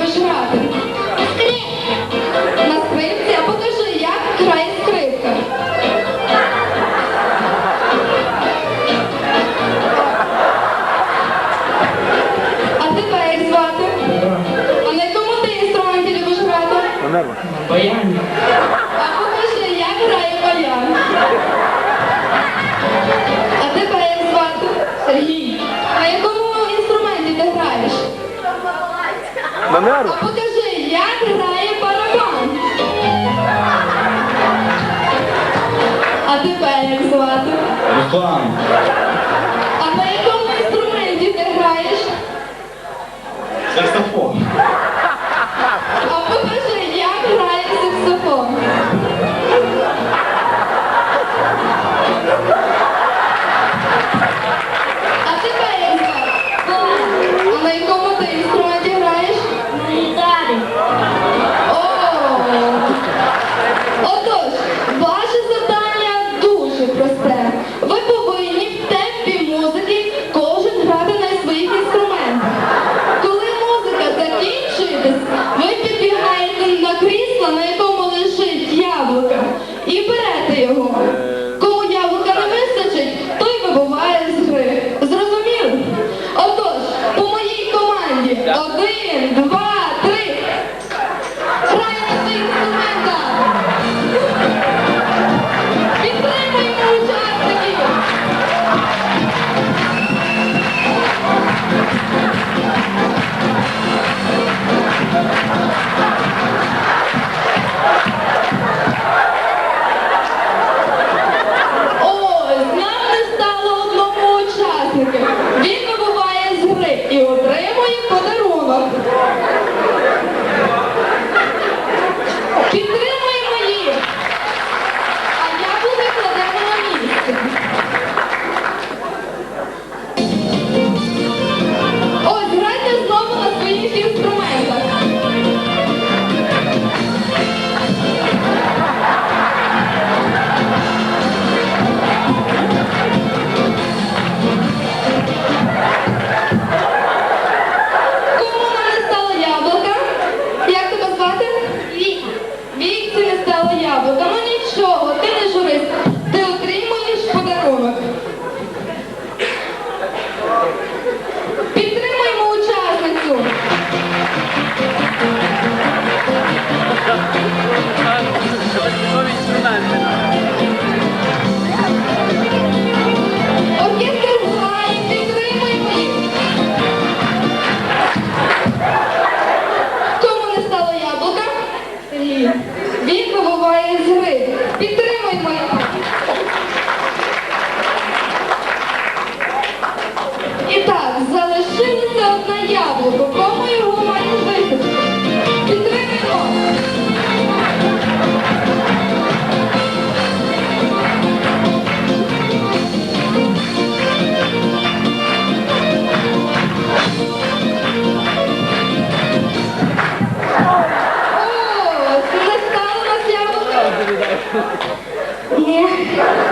вижрати. На нерв? А покажи, як грає барабан. А тебе як звати? Руслан. А на якому інструменті ти граєш? Саксофон. і берете його. Е, 你